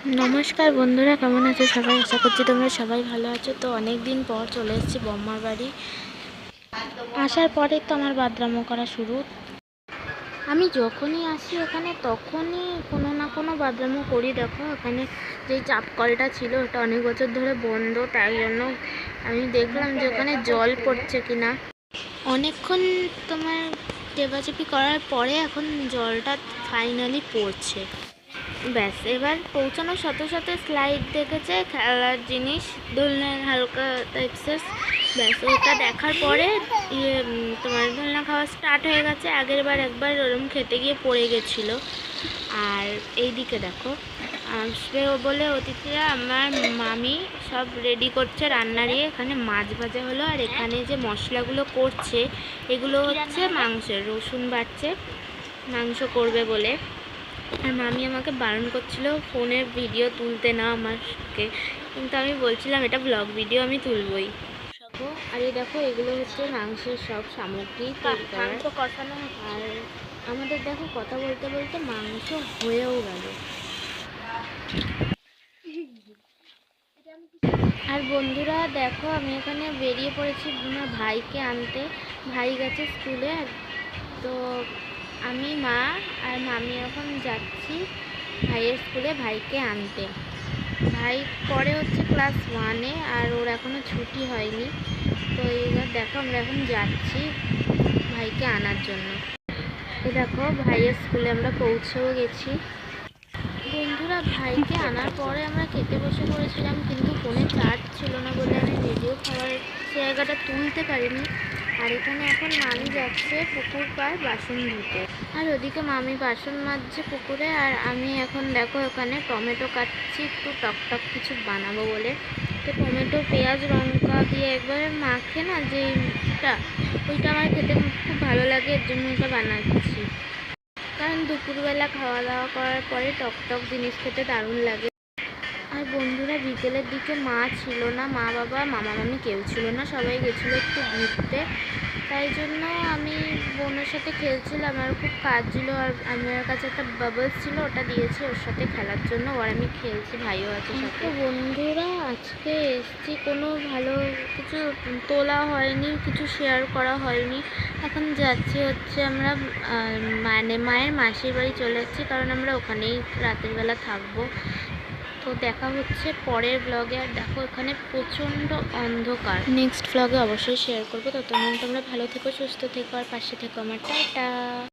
নমস্কার বন্ধুরা, কেমন আছো সবাই? আশা করছি তোমরা সবাই ভালো আছো। তো অনেক দিন পর চলে এসেছি বম্মার বাড়ি। আসার পরে তো আমার বাদরামো করা শুরু। আমি যখনই আসি এখানে, তখনই কোনো না কোনো বাদরামো করি। দেখো, এখানে যেই চাপ কলটা ছিল, ওটা অনেক বছর ধরে বন্ধ। তাই জন্য আমি দেখলাম যে ওখানে জল পড়ছে কিনা। অনেকক্ষণ তোমার টেপাচেপি করার পরে এখন জলটা ফাইনালি পড়ছে। ব্যাস, এবার পৌঁছানোর সাথে সাথে স্লাইড দেখেছে, খেলার জিনিস দোলনার হালকা টাইপসের ব্যাস, ওটা দেখার পরে ইয়ে তোমার দোলনা খাওয়া স্টার্ট হয়ে গেছে, আগের বার একবার ওরম খেতে গিয়ে পড়ে গেছিল। আর এই দিকে দেখো, আসবে বলে, অতিথিরা, আমার মামি সব রেডি করছে রান্নার ইয়ে এখানে মাছ ভাজা হলো, আর এখানে যে মশলাগুলো করছে, এগুলো হচ্ছে মাংসের, রসুন বাড়ছে, মাংস করবে বলে। আর মামি আমাকে বারণ করছিল ফোনের ভিডিও তুলতে না আমাকে। কিন্তু আমি বলছিলাম এটা ব্লগ ভিডিও আমি তুলবই। আর এই দেখো এগুলো হচ্ছে মাংসের সব সামগ্রী করার কষানো আর আমাদের দেখো কথা বলতে বলতে মাংস হয়েও গেল। আর বন্ধুরা দেখো আমি এখানে বেরিয়ে পড়েছি আমার ভাইকে আনতে। ভাই গেছে স্কুলে। তো আমি মা আর মামি এখন যাচ্ছি ভাইয়ের স্কুলে ভাইকে আনতে। ভাই পরে হচ্ছে ক্লাস ওয়ানে আর ওর এখনও ছুটি হয়নি। তো এইবার দেখো আমরা এখন যাচ্ছি ভাইকে আনার জন্য। এই দেখো ভাইয়ের স্কুলে আমরা পৌঁছেও গেছি। বন্ধুরা, ভাইকে আনার পরে আমরা খেতে বসে পড়েছিলাম, কিন্তু ফোনে চার্জ ছিল না বলে আমি ভিডিও খাওয়ার জায়গাটা তুলতে পারিনি। আর এখানে এখন মামি যাচ্ছে পুকুর পাড় বাসন ধুতে। আর ওদিকে মামি বাসন মাজছে পুকুরে, আর আমি এখন দেখো ওখানে টমেটো কাটছি, একটু টক টক কিছু বানাবো বলে। তো টমেটো, পেঁয়াজ, লঙ্কা দিয়ে একবারে মাখে না যেটা ওইটা আমার খেতে খুব ভালো লাগে, এর জন্য ওটা বানাচ্ছি। কারণ দুপুরবেলা খাওয়া দাওয়া করার পরে টক টক জিনিস খেতে দারুণ লাগে। বন্ধুরা বিকেলের দিকে মা ছিল না মা বাবা মামা মামি কেউ ছিল না সবাই গেছিল একটু ঘুরতে। তাই জন্য আমি বোনের সাথে খেলছিলাম আর খুব কাজ ছিল আর আমার কাছে একটা বাবলস ছিল ওটা দিয়েছি ওর সাথে খেলার জন্য। আর আমি খেলছি ভাইও আছে সাথে। বন্ধুরা আজকে এসছি কোনো ভালো কিছু তোলা হয়নি কিছু শেয়ার করা হয়নি। এখন যাচ্ছি হচ্ছে আমরা মানে মায়ের মাসির বাড়ি চলে যাচ্ছি কারণ আমরা ওখানেই রাতের বেলা থাকব। তো দেখা হচ্ছে পরের ব্লগে আর দেখো, এখানে প্রচণ্ড অন্ধকার। নেক্সট ব্লগে অবশ্যই শেয়ার করব। ততক্ষণ তোমরা ভালো থেকো, সুস্থ থেকো, আর পাশে থেকো আমার। টাটা!